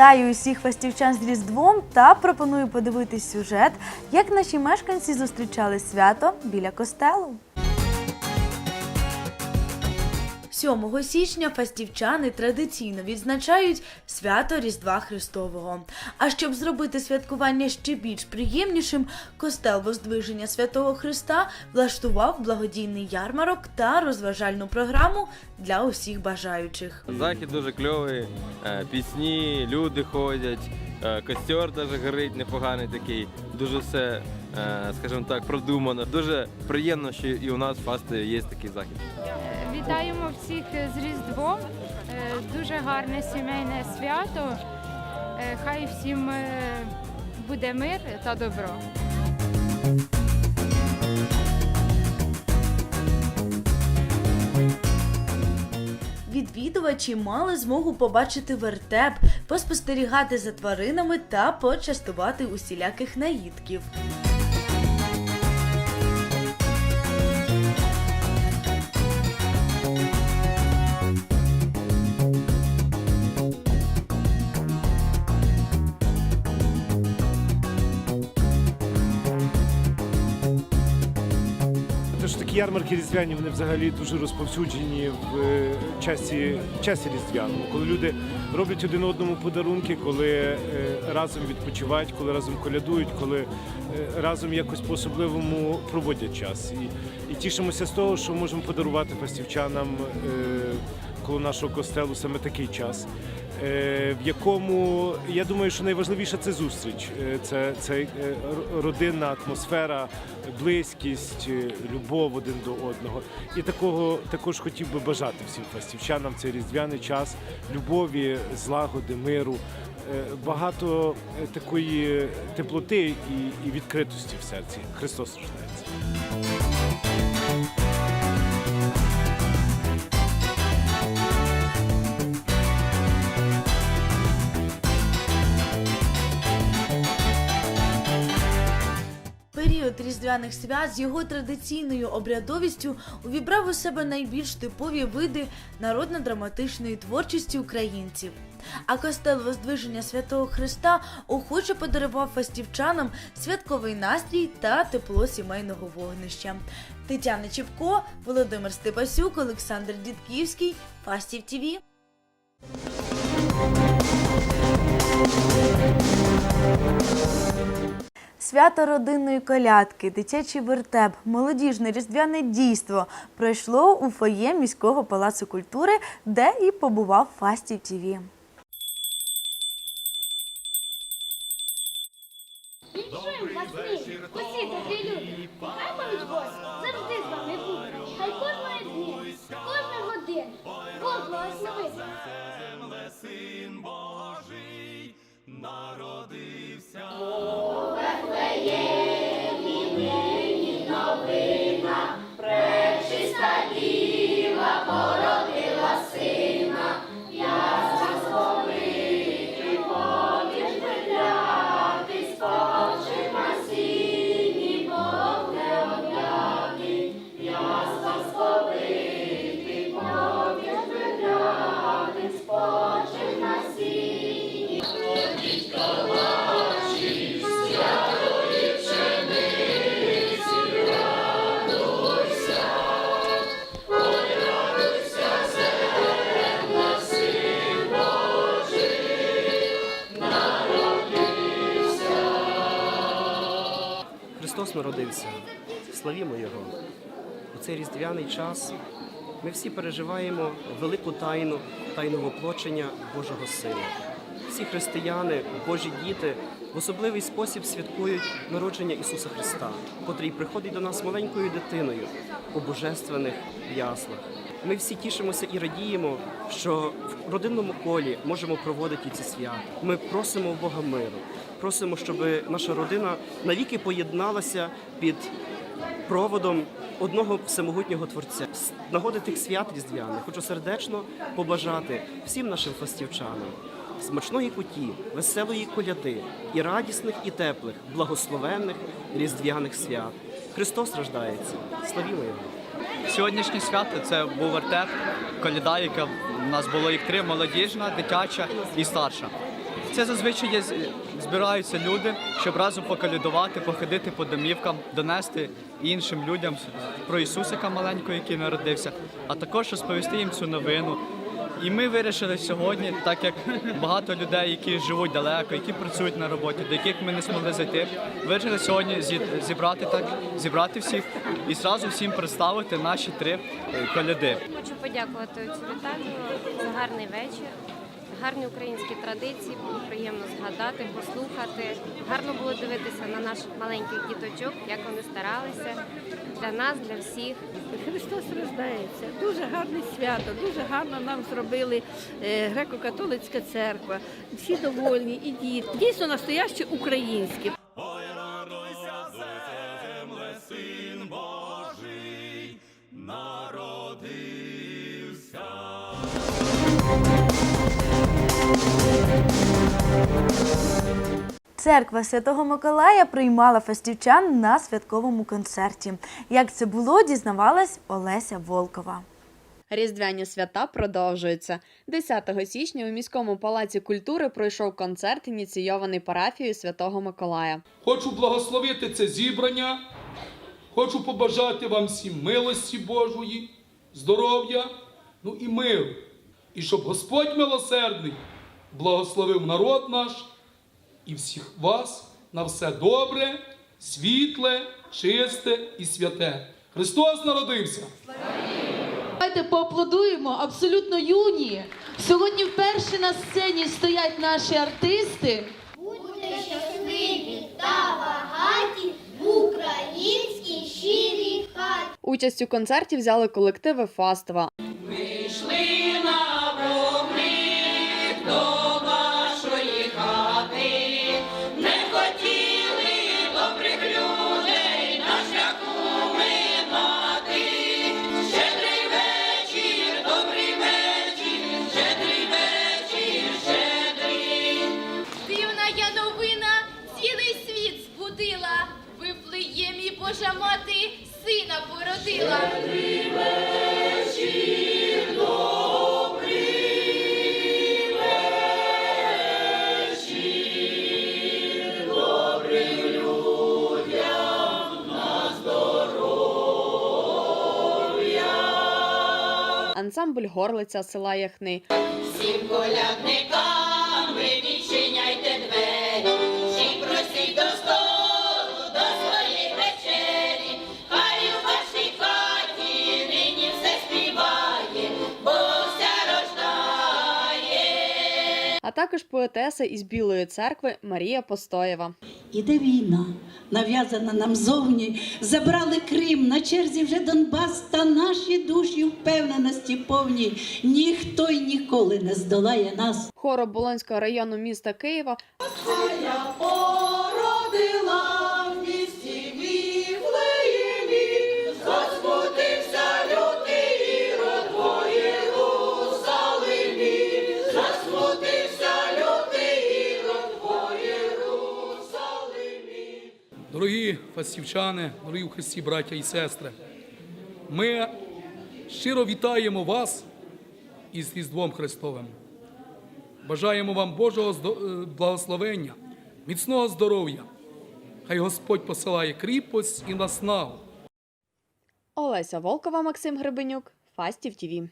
Вітаю усіх фастівчан з Різдвом та пропоную подивитись сюжет, як наші мешканці зустрічали свято біля костелу. 7 січня фастівчани традиційно відзначають свято Різдва Христового. А щоб зробити святкування ще більш приємнішим, костел Воздвиження Святого Христа влаштував благодійний ярмарок та розважальну програму для усіх бажаючих. Захід дуже кльовий, е, пісні, люди ходять, е, костер теж горить непоганий такий. Дуже все, е, скажімо так, продумано. Дуже приємно, що і у нас в Фасти є такий захід. Вітаємо всіх з Різдвом. Е, Дуже гарне сімейне свято. Е, Хай всім е, буде мир та добро. Відвідувачі мали змогу побачити вертеп, поспостерігати за тваринами та почастувати усіляких наїдків. Ярмарки різдвяні вони взагалі дуже розповсюджені в е, часі, часі різдвяному, коли люди роблять один одному подарунки, коли е, разом відпочивають, коли разом колядують, коли е, разом якось по-особливому проводять час. І, і тішимося з того, що можемо подарувати фастівчанам коло нашого костелу саме такий час. Е, В якому я думаю, що найважливіше це зустріч, Е, це, це е, родинна атмосфера, близькість, любов один до одного. І такого також хотів би бажати всім фастівчанам цей різдвяний час любові, злагоди, миру, багато такої теплоти і відкритості в серці. Христос рождається. Різдвяних свят з його традиційною обрядовістю увібрав у себе найбільш типові види народно-драматичної творчості українців. А костел Воздвиження Святого Христа охоче подарував фастівчанам святковий настрій та тепло сімейного вогнища. Тетяна Чіпко, Володимир Степасюк, Олександр Дідківський, Фастів ТІВІ. Свято родинної колядки, дитячий вертеп, молодіжне різдвяне дійство пройшло у фоє міського палацу культури, де і побував Фастів ТІВІ. Христос народився. Славімо Його. У цей різдвяний час ми всі переживаємо велику тайну, тайну воплочення Божого Сина. Всі християни, Божі діти в особливий спосіб святкують народження Ісуса Христа, котрий приходить до нас маленькою дитиною у божественних яслах. Ми всі тішимося і радіємо, що в родинному колі можемо проводити ці свята. Ми просимо Бога миру, просимо, щоб наша родина навіки поєдналася під проводом одного всемогутнього творця. З нагоди тих свят різдвяних хочу сердечно побажати всім нашим фастівчанам смачної куті, веселої коляди і радісних, і теплих, благословенних різдвяних свят. Христос рождається. Славімо Його! Сьогоднішнє свято це був вертеп, коляда, яка в нас було їх три молодіжна, дитяча і старша. це зазвичай є, збираються люди, щоб разом покалядувати, походити по домівкам, донести іншим людям про Ісусика маленького, який народився, а також розповісти їм цю новину. І ми вирішили сьогодні, так як багато людей, які живуть далеко, які працюють на роботі, до яких ми не змогли зайти, вирішили сьогодні зі- зібрати так, зібрати всіх і зразу всім представити наші три е, коляди. Хочу подякувати цю Віталію за гарний вечір, гарні українські традиції. Було приємно згадати, послухати. Гарно було дивитися на наших маленьких діточок, як вони старалися для нас, для всіх. Христос рождається. Дуже гарне свято, дуже гарно нам зробили е, греко-католицька церква. Всі довольні, і діти. Дійсно настояще українське. Церква Святого Миколая приймала фестивчан на святковому концерті. Як це було, дізнавалась Олеся Волкова. Різдвяні свята продовжуються. 10 січня у міському палаці культури пройшов концерт, ініційований парафією Святого Миколая. Хочу благословити це зібрання. Хочу побажати вам всім милості Божої, здоров'я, ну і миру. І щоб Господь милосердний благословив народ наш і всіх вас на все добре, світле, чисте і святе. Христос народився! Давайте поаплодуємо, абсолютно юні. Сьогодні вперше на сцені стоять наші артисти. Будьте щасливі та багаті в українській щирій хаті. Участь у концерті взяли колективи Фастова. Дивна Ансамбль Горлиця села Яхни. Всім колядникам а також поетеса із Білої церкви Марія Постоєва. Іде війна, нав'язана нам зовні. Забрали Крим, на черзі вже Донбас, та наші душі впевненості повні. Ніхто й ніколи не здолає нас. Хор Оболонського району міста Києва Дорогі фастівчани, дорогі у Христі браття і сестри, ми щиро вітаємо вас із Різдвом Христовим. Бажаємо вам Божого е, благословення, міцного здоров'я. Хай Господь посилає кріпость і наснагу. Олеся Волкова, Максим Гребенюк, Фастів ТІВІ.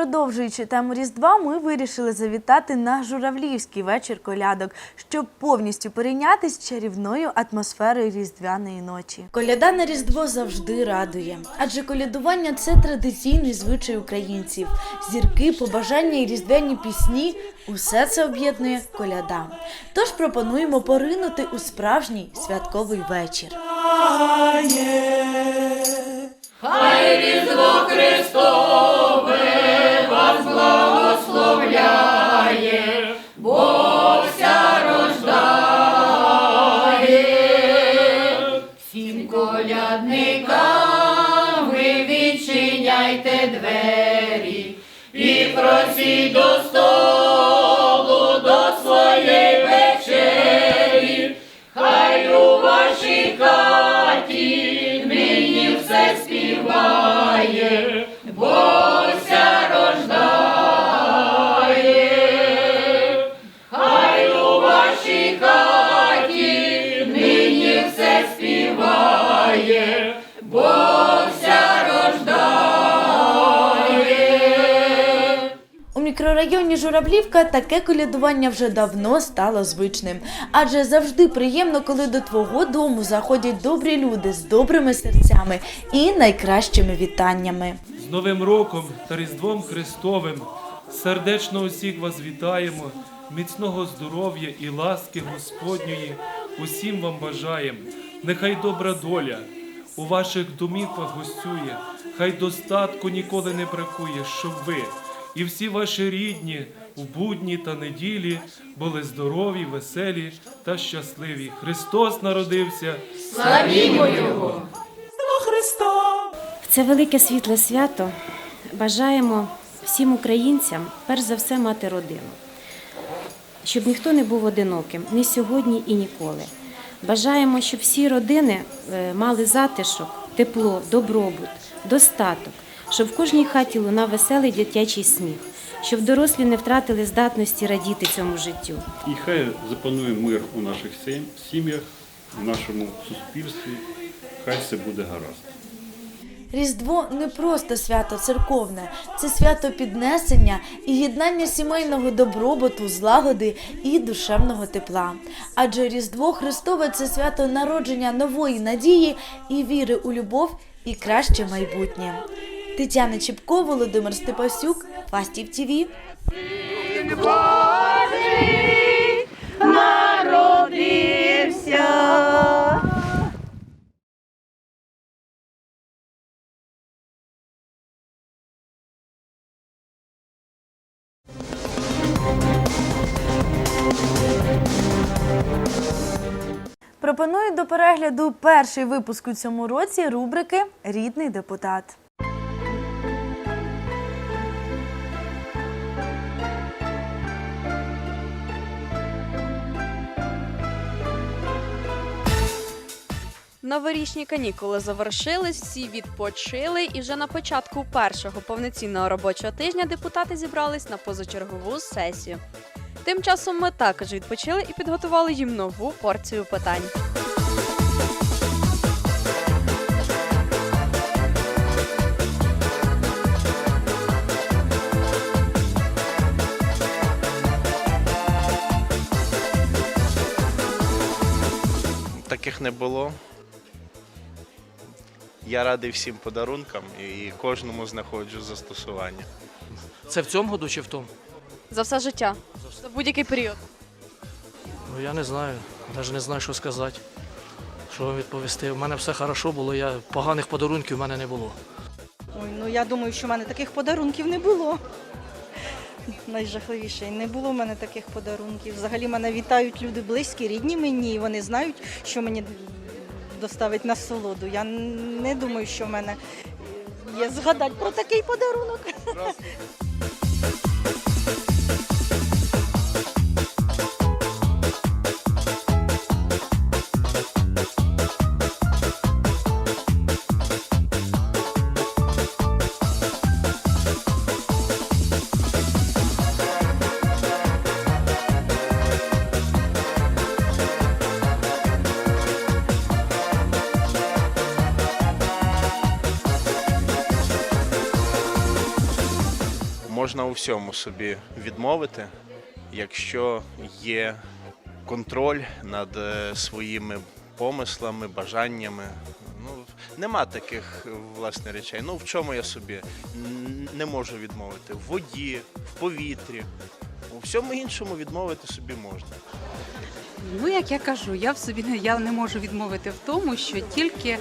Продовжуючи тему Різдва, ми вирішили завітати на журавлівський вечір колядок, щоб повністю перейнятись чарівною атмосферою різдвяної ночі. Коляда на Різдво завжди радує, адже колядування це традиційний звичай українців. Зірки, побажання і різдвяні пісні усе це об'єднує коляда. Тож пропонуємо поринути у справжній святковий вечір. нашій нині все співає, бо вся рождає. У мікрорайоні Журавлівка таке колядування вже давно стало звичним, адже завжди приємно, коли до твого дому заходять добрі люди з добрими серцями і найкращими вітаннями. З Новим роком та Різдвом Христовим сердечно усіх вас вітаємо міцного здоров'я і ласки Господньої усім вам бажаємо. Нехай добра доля у ваших домівках гостює, хай достатку ніколи не бракує, щоб ви і всі ваші рідні в будні та неділі були здорові, веселі та щасливі. Христос народився. В це велике світле свято бажаємо всім українцям перш за все мати родину, щоб ніхто не був одиноким ні сьогодні і ніколи. Бажаємо, щоб всі родини е, мали затишок, тепло, добробут, достаток, щоб в кожній хаті лунав веселий дитячий сміх, щоб дорослі не втратили здатності радіти цьому життю. І хай запанує мир у наших сім'ях, у нашому суспільстві. Хай все буде гаразд. Різдво не просто свято церковне, це свято піднесення і єднання сімейного добробуту, злагоди і душевного тепла. Адже Різдво Христове це свято народження нової надії і віри у любов і краще майбутнє. Тетяна Чіпко, Володимир Степасюк, Фастів ТІВІ. Пропоную до перегляду перший випуск у цьому році рубрики Рідний депутат. Новорічні канікули завершились, всі відпочили, і вже на початку першого повноцінного робочого тижня депутати зібрались на позачергову сесію. Тим часом ми також відпочили і підготували їм нову порцію питань. Таких не було. Я радий всім подарункам і кожному знаходжу застосування. Це в цьому году чи в тому? За все життя, за будь-який період. Ну я не знаю, навіть не знаю, що сказати. Що вам відповісти. У мене все хорошо було, я поганих подарунків у мене не було. Ой, ну я думаю, що в мене таких подарунків не було. Найжахливіше. Не було в мене таких подарунків. Взагалі мене вітають люди близькі, рідні мені, і вони знають, що мені доставить насолоду. Я не думаю, що в мене є згадати про такий подарунок. Можна у всьому собі відмовити, якщо є контроль над е, своїми помислами, бажаннями. Ну, нема таких власне речей. Ну в чому я собі не можу відмовити? В воді, в повітрі. У всьому іншому відмовити собі можна. Ну, як я кажу, я в собі я не можу відмовити в тому, що тільки е,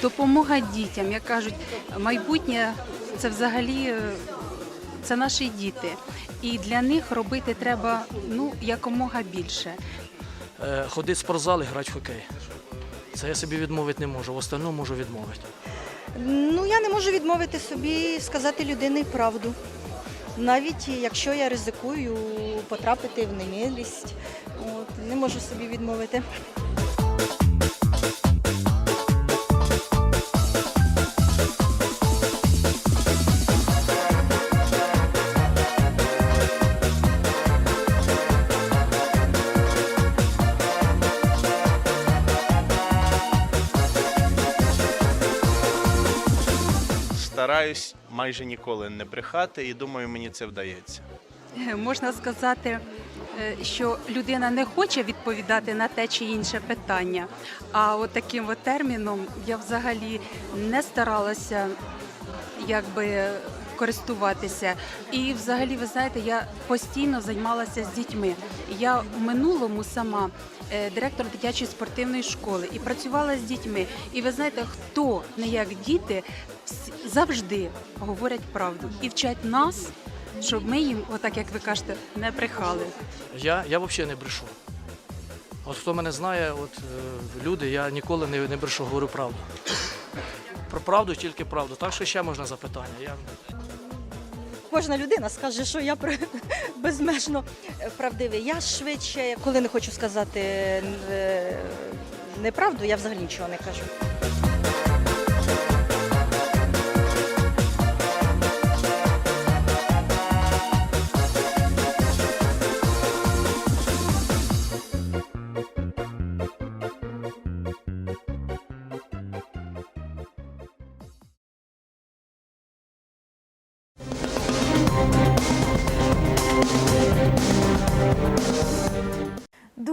допомога дітям, як кажуть, майбутнє це взагалі е, це наші діти. І для них робити треба ну якомога більше. Е, ходити в спортзал і грати в хокей. Це я собі відмовити не можу, в остальному можу відмовити. Ну, я не можу відмовити собі сказати людині правду. Навіть якщо я ризикую потрапити в немилість, от, не можу собі відмовити. Стараюсь майже ніколи не брехати, і думаю, мені це вдається. Е, Можна сказати, е, що людина не хоче відповідати на те чи інше питання. А от таким от терміном я взагалі не старалася якби користуватися. І взагалі, ви знаєте, я постійно займалася з дітьми. Я в минулому сама е, директор дитячої спортивної школи і працювала з дітьми. І ви знаєте, хто не як діти завжди говорять правду і вчать нас, щоб ми їм, отак як ви кажете, не брехали. Я, я взагалі не брешу. От хто мене знає, от е, люди, я ніколи не, не брешу, говорю правду. Про правду тільки правду. Так що ще можна запитання. Я... Кожна людина скаже, що я безмежно правдивий. Я швидше, коли не хочу сказати е, неправду, я взагалі нічого не кажу.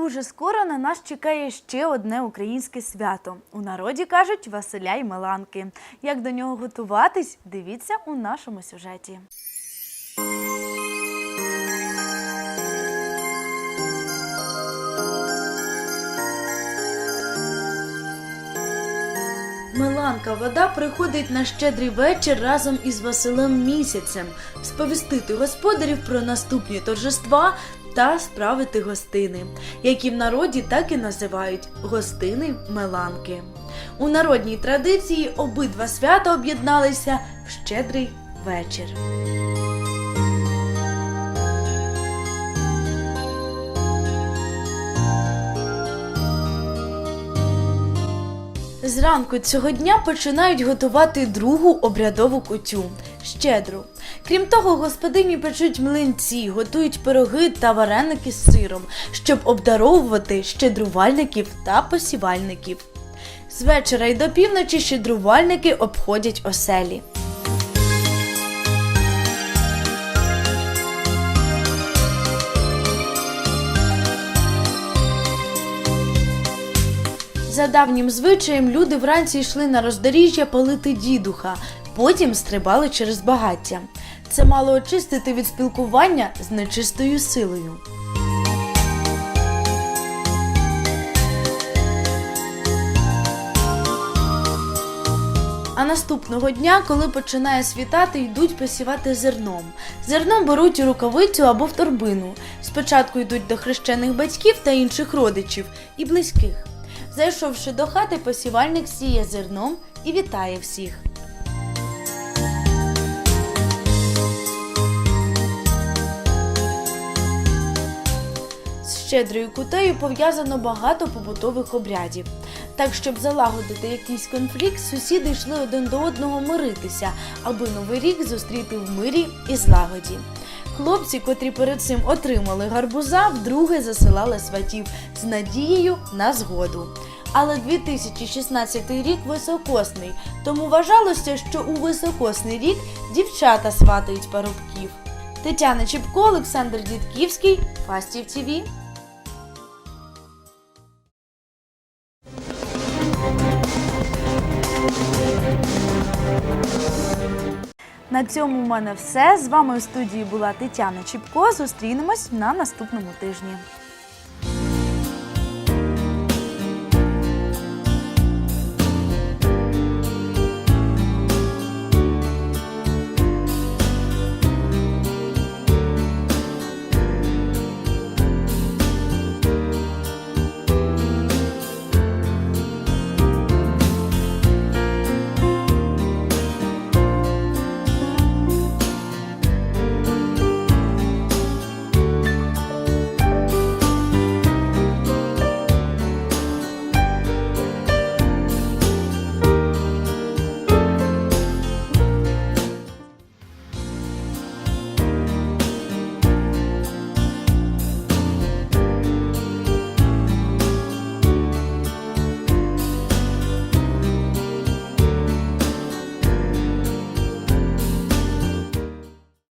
Дуже скоро на нас чекає ще одне українське свято. У народі кажуть Василя й Меланки. Як до нього готуватись, дивіться у нашому сюжеті. Меланка вода приходить на щедрий вечір разом із Василем місяцем, сповістити господарів про наступні торжества та справити гостини, які в народі так і називають гостини Меланки. У народній традиції обидва свята об'єдналися в щедрий вечір. Зранку цього дня починають готувати другу обрядову кутю щедру. Крім того, господині печуть млинці, готують пироги та вареники з сиром, щоб обдаровувати щедрувальників та посівальників. З вечора й до півночі щедрувальники обходять оселі. За давнім звичаєм люди вранці йшли на роздоріжжя палити дідуха, потім стрибали через багаття. Це мало очистити від спілкування з нечистою силою. А наступного дня, коли починає світати, йдуть посівати зерном. Зерно беруть у рукавицю або в торбину. Спочатку йдуть до хрещених батьків та інших родичів і близьких. Зайшовши до хати, посівальник сіє зерном і вітає всіх. З щедрою кутею пов'язано багато побутових обрядів. Так, щоб залагодити якийсь конфлікт, сусіди йшли один до одного миритися, аби новий рік зустріти в мирі і злагоді. Хлопці, котрі перед цим отримали гарбуза, вдруге засилали сватів з надією на згоду. Але 2016 рік високосний, тому вважалося, що у високосний рік дівчата сватають парубків. Тетяна Чіпко, Олександр Дідківський, Фастів ТІВІ. На цьому в мене все. З вами у студії була Тетяна Чіпко. Зустрінемось на наступному тижні.